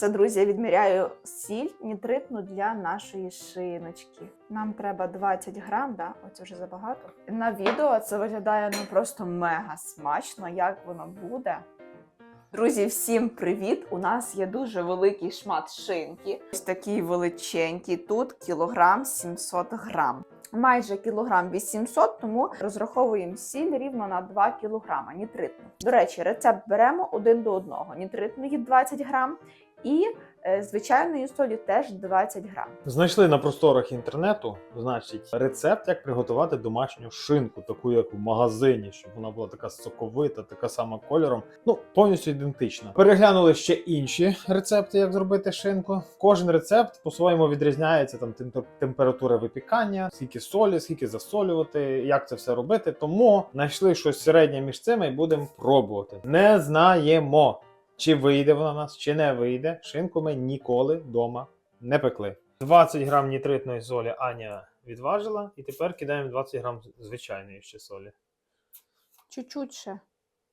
Це, друзі, я відміряю сіль нітритну для нашої шиночки. Нам треба 20 грам, да? Оце вже забагато. На відео це виглядає ну просто мега смачно, як воно буде. Друзі, всім привіт! У нас є дуже великий шмат шинки. Ось такий величенький. Тут кілограм 700 грам. Майже кілограм 800, тому розраховуємо сіль рівно на 2 кілограма нітритну. До речі, рецепт беремо один до одного. Нітритної 20 грам і е, звичайної солі теж 20 грам. Знайшли на просторах інтернету, значить, рецепт, як приготувати домашню шинку, таку як в магазині, щоб вона була така соковита, така сама кольором. Ну, повністю ідентична. Переглянули ще інші рецепти, як зробити шинку. Кожен рецепт по-своєму відрізняється там темпер- температура випікання, скільки солі, скільки засолювати, як це все робити. Тому знайшли щось середнє між цими і будемо пробувати. Не знаємо. Чи вийде вона нас, чи не вийде. Шинку ми ніколи вдома не пекли. 20 грам нітритної солі Аня відважила, і тепер кидаємо 20 грам звичайної ще солі. Чуть-чуть ще.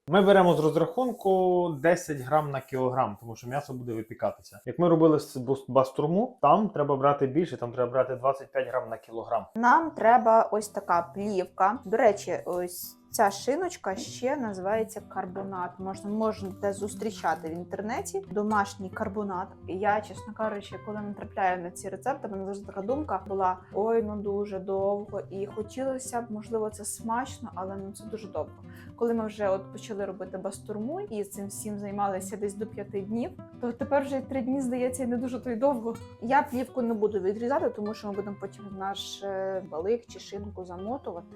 Ми беремо з розрахунку 10 грам на кілограм, тому що м'ясо буде випікатися. Як ми робили з бастурму, там треба брати більше, там треба брати 25 грам на кілограм. Нам треба ось така плівка. До речі, ось ця шиночка ще називається карбонат. Можна можете зустрічати в інтернеті домашній карбонат. Я, чесно кажучи, коли натрапляю на ці рецепти, мене завжди така думка була: ой, ну дуже довго. І хотілося б, можливо, це смачно, але ну це дуже довго. Коли ми вже от почали робити бастурму і цим всім займалися десь до п'яти днів, то тепер вже три дні здається і не дуже то й довго. Я плівку не буду відрізати, тому що ми будемо потім наш е, балик чи шинку замотувати.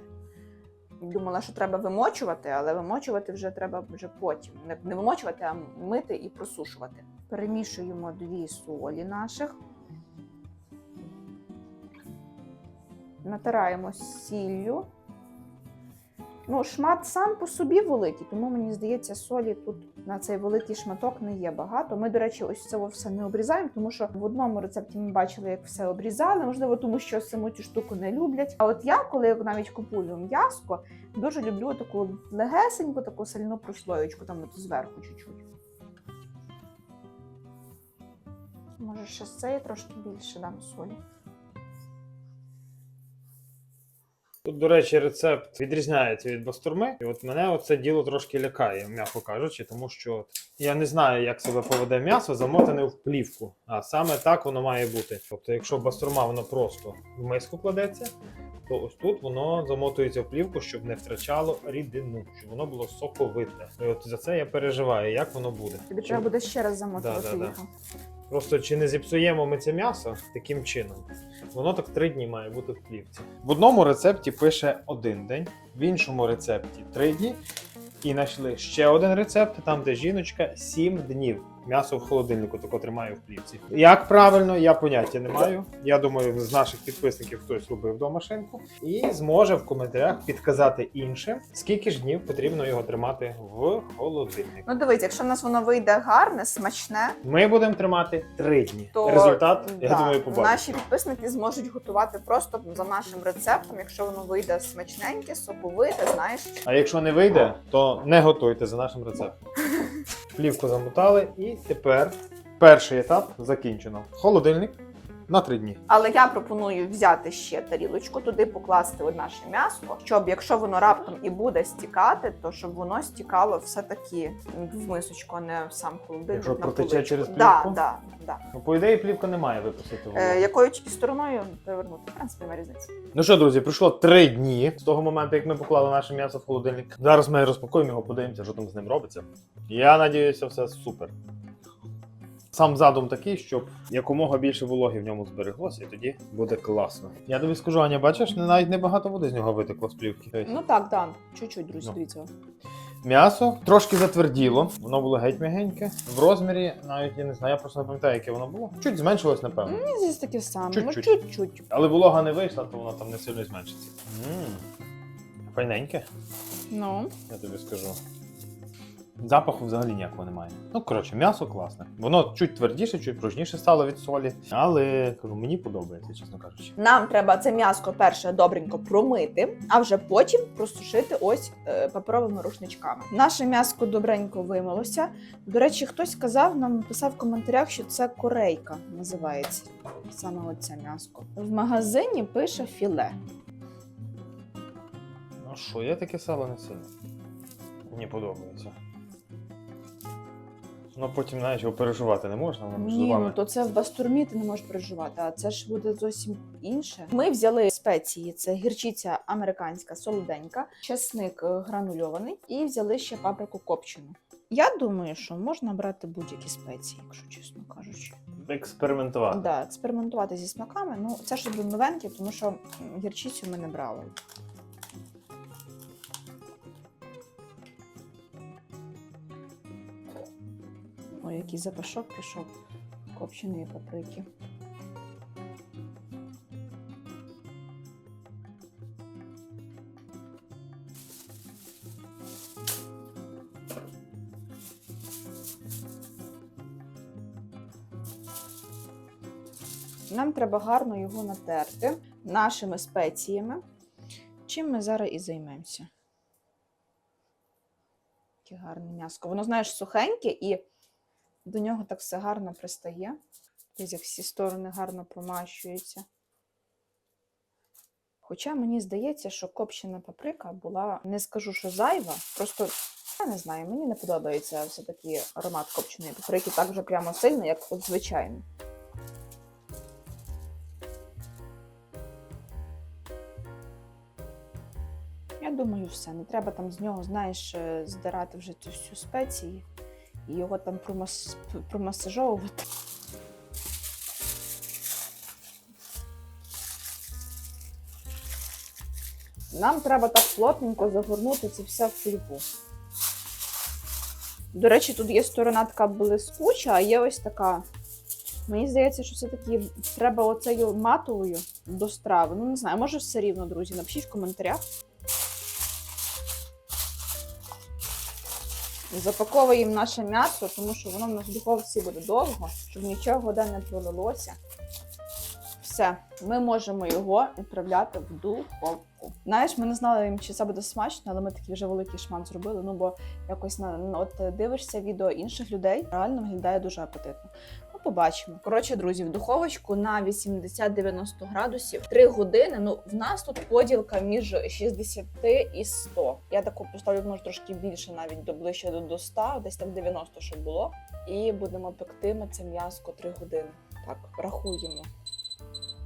Думала, що треба вимочувати, але вимочувати вже треба вже потім. Не, вимочувати, а мити і просушувати. Перемішуємо дві солі наших. Натираємо сіллю. Ну, шмат сам по собі великий, тому мені здається, солі тут на цей великий шматок не є багато. Ми, до речі, ось цього все не обрізаємо, тому що в одному рецепті ми бачили, як все обрізали. Можливо, тому що саму цю штуку не люблять. А от я, коли навіть купую м'яско, дуже люблю таку легесеньку, таку сальну прослоєчку, там от зверху чуть-чуть. Може, ще з цієї трошки більше дам солі. Тут, до речі, рецепт відрізняється від бастурми. І от мене це діло трошки лякає, м'яко кажучи, тому що от я не знаю, як себе поведе м'ясо, замотане в плівку. А саме так воно має бути. Тобто, якщо бастурма воно просто в миску кладеться, то ось тут воно замотується в плівку, щоб не втрачало рідину, щоб воно було соковите. І от за це я переживаю, як воно буде. Тобі треба буде ще раз замотувати Да, да, да. Просто чи не зіпсуємо ми це м'ясо таким чином? Воно так три дні має бути в плівці. В одному рецепті пише один день, в іншому рецепті три дні. І знайшли ще один рецепт, там де жіночка 7 днів. М'ясо в холодильнику тако тримає в плівці. Як правильно, я поняття не маю. Я думаю, з наших підписників хтось робив вдома шинку і зможе в коментарях підказати іншим, скільки ж днів потрібно його тримати в холодильнику. Ну дивись, якщо в нас воно вийде гарне, смачне, Ми будемо тримати три дні. то Результат, я думаю, побачимо. наші підписники зможуть готувати просто за нашим рецептом, якщо воно вийде смачненьке, соковите, знаєш. А якщо не вийде, то не готуйте за нашим рецептом. Плівку замотали, і тепер перший етап закінчено. Холодильник на три дні. Але я пропоную взяти ще тарілочку, туди покласти наше м'ясо, щоб якщо воно раптом і буде стікати, то щоб воно стікало все-таки в мисочку, а не в сам холодильник. Якщо на протече поличку. через Да, плівку? да, да. Ну, по ідеї, плівка не має випустити. Е, якою тільки стороною перевернути? В принципі, немає різниці. Ну що, друзі, пройшло три дні з того моменту, як ми поклали наше м'ясо в холодильник. Зараз ми розпакуємо його, подивимося, що там з ним робиться. Я надіюся, все супер. Сам задум такий, щоб якомога більше вологи в ньому збереглося, і тоді буде класно. Я тобі скажу, Аня, бачиш, навіть небагато води з нього витекло з плівки. Ну так, да. Чуть-чуть, друзі, Ну. дивіться. М'ясо трошки затверділо, воно було геть м'ягеньке. В розмірі навіть я не знаю, я просто не пам'ятаю, яке воно було. Чуть зменшилось, напевно. Мені здесь таке саме, ну Чуть-чуть. чуть-чуть. Але волога не вийшла, то воно там не сильно зменшиться. Мм, Файненьке, Ну. я тобі скажу. Запаху взагалі ніякого немає. Ну, коротше, м'ясо класне. Воно чуть твердіше, чуть пружніше стало від солі, але кажу, мені подобається, чесно кажучи. Нам треба це м'яско перше добренько промити, а вже потім просушити ось е, паперовими рушничками. Наше м'яско добренько вимилося. До речі, хтось сказав, нам писав в коментарях, що це корейка називається. Саме оце м'яско. В магазині пише філе. Ну що, я таке сало не сильно. Мені подобається. Ну потім, знаєш, його переживати не можна, воно Ні, зубами. ну то це в бастурмі ти не можеш переживати, а це ж буде зовсім інше. Ми взяли спеції: це гірчиця американська, солоденька, чесник е, гранульований, і взяли ще паприку копчену. Я думаю, що можна брати будь-які спеції, якщо чесно кажучи. Експериментувати. Да, експериментувати зі смаками. Ну, це ж новеньке, тому що м, гірчицю ми не брали. Ой, який запашок пішов копченої паприки. Нам треба гарно його натерти нашими спеціями, чим ми зараз і займемося. Яке гарне м'яско. Воно, знаєш, сухеньке і до нього так все гарно пристає. Ось як всі сторони гарно промащуються. Хоча мені здається, що копчена паприка була, не скажу, що зайва, просто я не знаю, мені не подобається все-таки аромат копченої паприки так вже прямо сильно, як от звичайно. Я думаю, все. Не треба там з нього, знаєш, е, здирати вже цю всю спеції і його там промас... промасажовувати. Нам треба так плотненько загорнути це все в фольгу. До речі, тут є сторона така блискуча, а є ось така. Мені здається, що все-таки треба оцею матовою до страви. Ну, не знаю, може все рівно, друзі. Напишіть в коментарях. Запаковуємо наше м'ясо, тому що воно в нас в духовці буде довго, щоб нічого де не пролилося. Все, ми можемо його відправляти в духовку. Знаєш, ми не знали, чи це буде смачно, але ми такий вже великий шмат зробили. Ну бо якось на от дивишся відео інших людей, реально виглядає дуже апетитно. Побачимо. Коротше, друзі, в духовочку на 80-90 градусів 3 години. Ну, в нас тут поділка між 60 і 100. Я таку поставлю, може, трошки більше, навіть до ближче до, до 100, десь там 90, щоб було. І будемо пекти ми це м'яско 3 години. Так, рахуємо.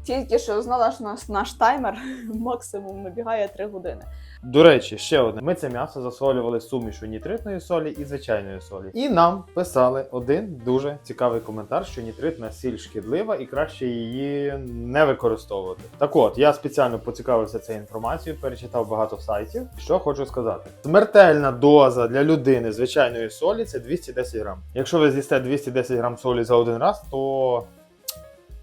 Тільки що знала, що наш, наш таймер максимум набігає 3 години. До речі, ще одне. Ми це м'ясо засолювали сумішу нітритної солі і звичайної солі. І нам писали один дуже цікавий коментар, що нітритна сіль шкідлива і краще її не використовувати. Так от, я спеціально поцікавився цією інформацією, перечитав багато сайтів. Що хочу сказати: смертельна доза для людини звичайної солі це 210 грам. Якщо ви з'їсте 210 грам солі за один раз, то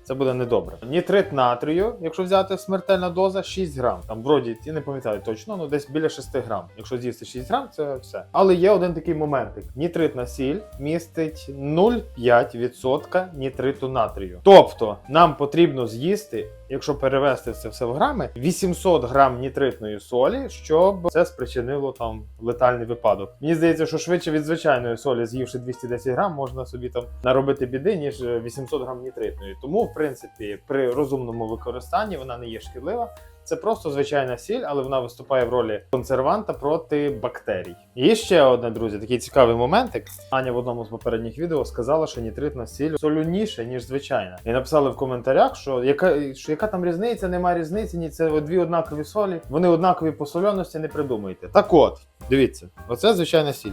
це буде недобре. Нітрит натрію, якщо взяти смертельна доза, 6 грам. Там вроді я не пам'ятаю точно, ну десь біля 6 грам. Якщо з'їсти 6 грам, це все. Але є один такий моментик: нітритна сіль містить 0,5% нітриту натрію. Тобто нам потрібно з'їсти, якщо перевести це все в грами, 800 грам нітритної солі, щоб це спричинило там летальний випадок. Мені здається, що швидше від звичайної солі, з'ївши 210 грам, можна собі там наробити біди, ніж е, 800 грам нітритної. Тому, принципі, при розумному використанні вона не є шкідлива. Це просто звичайна сіль, але вона виступає в ролі консерванта проти бактерій. І ще одне, друзі, такий цікавий моментик. Аня в одному з попередніх відео сказала, що нітритна сіль солюніше, ніж звичайна. І написали в коментарях, що яка, що яка там різниця, немає різниці, ні, це дві однакові солі. Вони однакові по сольоності, не придумуйте. Так от, дивіться, оце звичайна сіль.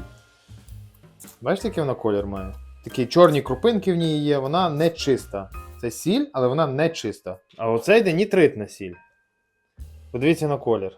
Бачите, який вона колір має? Такі чорні крупинки в ній є, вона не чиста. Це сіль, але вона не чиста. А оце йде нітритна сіль. Подивіться на колір.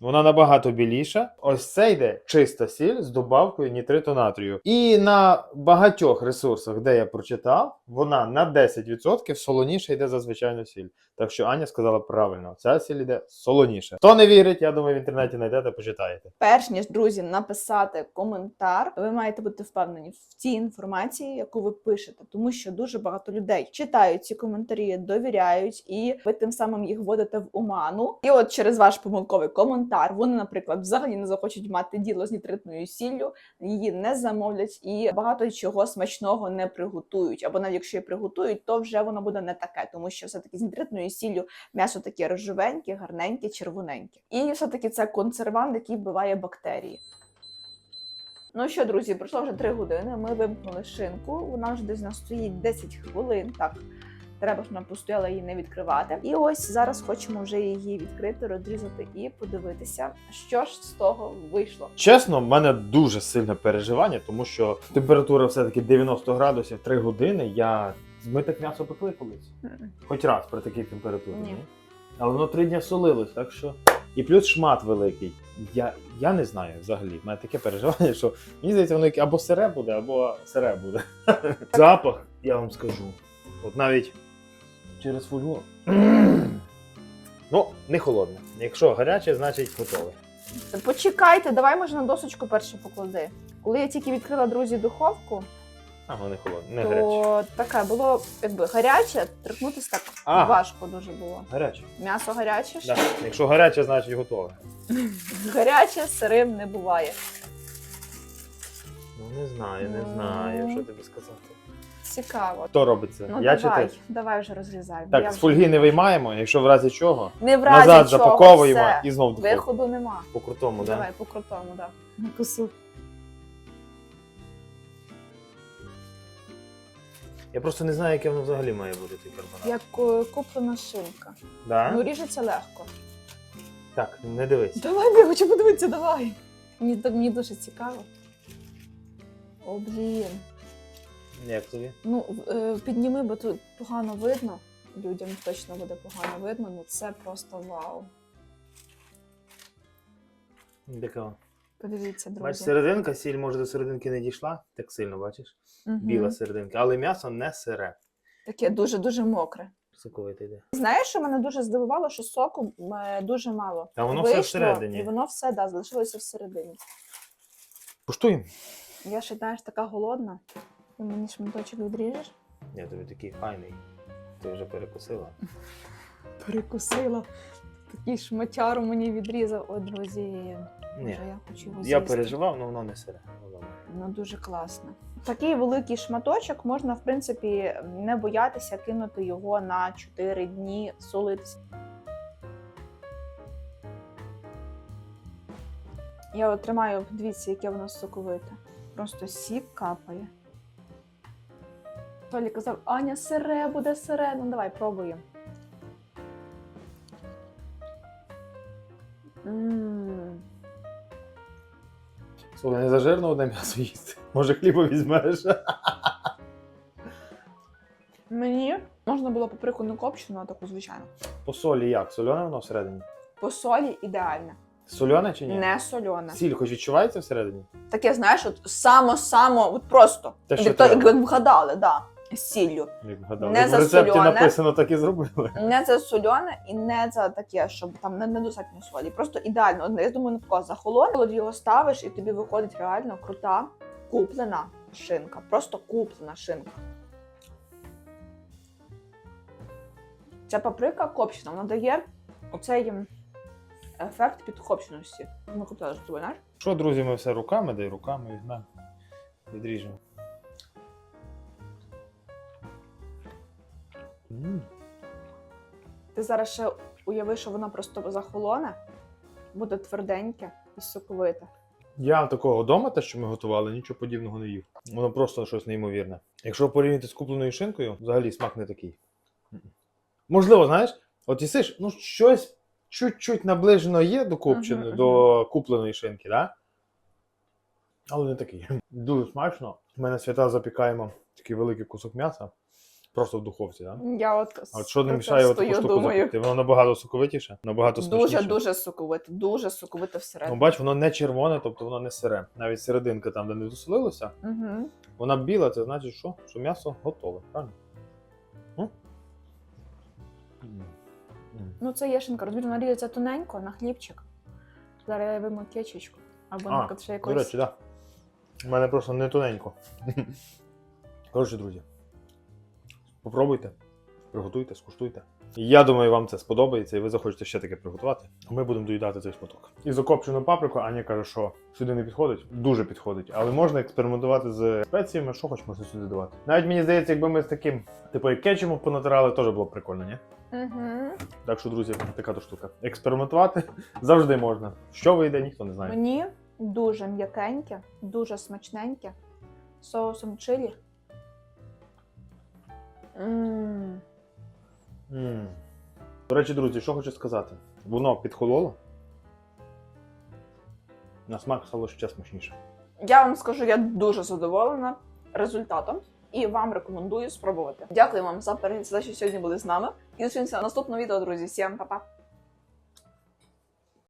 Вона набагато біліша. Ось це йде чиста сіль з добавкою нітриту натрію. І на багатьох ресурсах, де я прочитав, вона на 10% солоніше йде за звичайну сіль. Так що Аня сказала правильно, ця сіль йде солоніше. Хто не вірить, я думаю, в інтернеті знайдете, почитаєте. Перш ніж друзі написати коментар, ви маєте бути впевнені в тій інформації, яку ви пишете, тому що дуже багато людей читають ці коментарі, довіряють, і ви тим самим їх вводите в оману. І от через ваш помилковий коментар вони, наприклад, взагалі не захочуть мати діло з нітритною сіллю, її не замовлять і багато чого смачного не приготують. Або навіть якщо її приготують, то вже воно буде не таке, тому що все таки з нітритною сіллю м'ясо таке рожевеньке, гарненьке, червоненьке. І все таки це консервант, який вбиває бактерії. Ну що, друзі, пройшло вже 3 години. Ми вимкнули шинку. Вона вже десь у нас стоїть 10 хвилин. Так, треба, щоб вона постояла її не відкривати. І ось зараз хочемо вже її відкрити, розрізати і подивитися, що ж з того вийшло. Чесно, в мене дуже сильне переживання, тому що температура все-таки 90 градусів 3 години. Я ми так м'ясо пекли колись. Хоч раз при такій температурі. Ні. Ні. Але воно три дня солилось, так що. І плюс шмат великий. Я, я не знаю взагалі. У мене таке переживання, що мені здається, воно або сире буде, або сире буде. Запах, я вам скажу. От навіть через фольгу. ну, не холодне. Якщо гаряче, значить готове. Почекайте, давай може на досочку перше поклади. Коли я тільки відкрила друзі духовку, А, не холодне, не гаряче. то таке було якби гаряче, торкнутися так А. важко дуже було. Гаряче. М'ясо гаряче ж? Да. Якщо гаряче, значить готове. Гаряче сирим не буває. Ну не знаю, не Ну. знаю, що тобі сказати. Цікаво. Хто робить це? Ну я чи давай, ти? давай вже розрізай. бо Так, я з вже фольги не виймаємо, якщо в разі чого, Не в разі назад чого, запаковуємо все. і знов в духовку. Виходу нема. По крутому, так? Давай так? по крутому, так. Да. Кусу. Я просто не знаю, яке воно взагалі має бути цей карбонат. Як е, куплена шинка. Да? Ну ріжеться легко. Так, не дивись. Давай, я хочу подивитися, давай. Мені, д- мені дуже цікаво. О, блін. Як тобі? Ну, е, підніми, бо тут погано видно. Людям точно буде погано видно, ну це просто вау. Така. Подивіться, друзі. Бачиш, серединка, сіль може до серединки не дійшла, так сильно, бачиш? Мгм. Біла серединка, але м'ясо не сире. Таке дуже-дуже мокре. Соковите йде. Знаєш, що мене дуже здивувало, що соку е, дуже мало. А воно все всередині. І воно все да, залишилося всередині. Куштуємо. Я ще знаєш, така голодна. Ти мені шматочок відріжеш? Я тобі такий файний. Ти вже перекусила. Перекусила. Такий шматяру мені відрізав. Ой, друзі. Ні. Я хочу його Я з'їсти. переживав, але воно не сире. Воно- Ну дуже класно. Такий великий шматочок можна, в принципі, не боятися кинути його на 4 дні солитися. Я от тримаю, дивіться, яке воно соковите. Просто сік капає. Толі казав, Аня, сире буде сире. Ну давай, пробуємо. Слухай, не зажирно одне м'ясо їсти. Може хліба візьмеш? Мені можна було паприку не копчену, а таку звичайну. По солі як? Соляне воно всередині? По солі ідеальне. Соляне чи ні? Не сольоне. Сіль хоч відчувається всередині? Таке, знаєш, от само-само, от просто. Те, що як, то, треба. як вгадали, да. Сіллю. Як. Не в рецепті засолене. написано, так і зробили. Не це сольоне і не це таке, щоб там не- недостатньо солі. Просто ідеально. Я думаю, не тако захолоне, коли його ставиш, і тобі виходить реально крута, куплена шинка. Просто куплена шинка. Ця паприка копчена, вона дає оцей ефект підкопченості. Ми купили з тобою, знаєш? Що, друзі, ми все руками, дай руками візьмемо. Відріжемо. Ти зараз ще уяви, що воно просто захолоне, буде тверденьке і соковите. Я такого вдома, те, що ми готували, нічого подібного не їв. Воно просто щось неймовірне. Якщо порівняти з купленою шинкою, взагалі смак не такий. Можливо, знаєш, от їсиш, ну щось чуть-чуть наближено є до копченої, Мгм, до купленої шинки, да? але не такий. Дуже смачно. Ми на свята запікаємо такий великий кусок м'яса. Просто в духовці, так? Я от, А от що не мішає отаку стою, штуку запекти? Воно набагато соковитіше, набагато смачніше. Дуже дуже соковите, дуже соковите Ну, бач, воно не червоне, тобто воно не сире. Навіть серединка там, де не досолилося, Угу. вона біла, це значить, що? Що м'ясо готове, правильно? М? Ну це є шинка, розумієш, вона ріжеться тоненько на хлібчик. Зараз я вийму кечечку. Або, А, наприклад, ще До речі, так. Да. У мене просто не тоненько. Коротше, друзі. Попробуйте, приготуйте, скуштуйте. Я думаю, вам це сподобається, і ви захочете ще таке приготувати. Ми будемо доїдати цей шматок. І закопчену паприку Аня каже, що сюди не підходить, дуже підходить, але можна експериментувати з спеціями, що хоч можна сюди давати. Навіть мені здається, якби ми з таким, типу, як кетчумом понатирали, теж було б прикольно, ні? Угу. Так що, друзі, така то штука. Експериментувати завжди можна. Що вийде, ніхто не знає. Мені дуже м'якеньке, дуже смачненьке. Соусом чилі. М. Mm. До речі, друзі, що хочу сказати? Воно підхололо. На смак стало ще смачніше. Я вам скажу, я дуже задоволена результатом і вам рекомендую спробувати. Дякую вам за перегляд, що сьогодні були з нами. І зустрінемося на наступному відео, друзі. Всім па-па!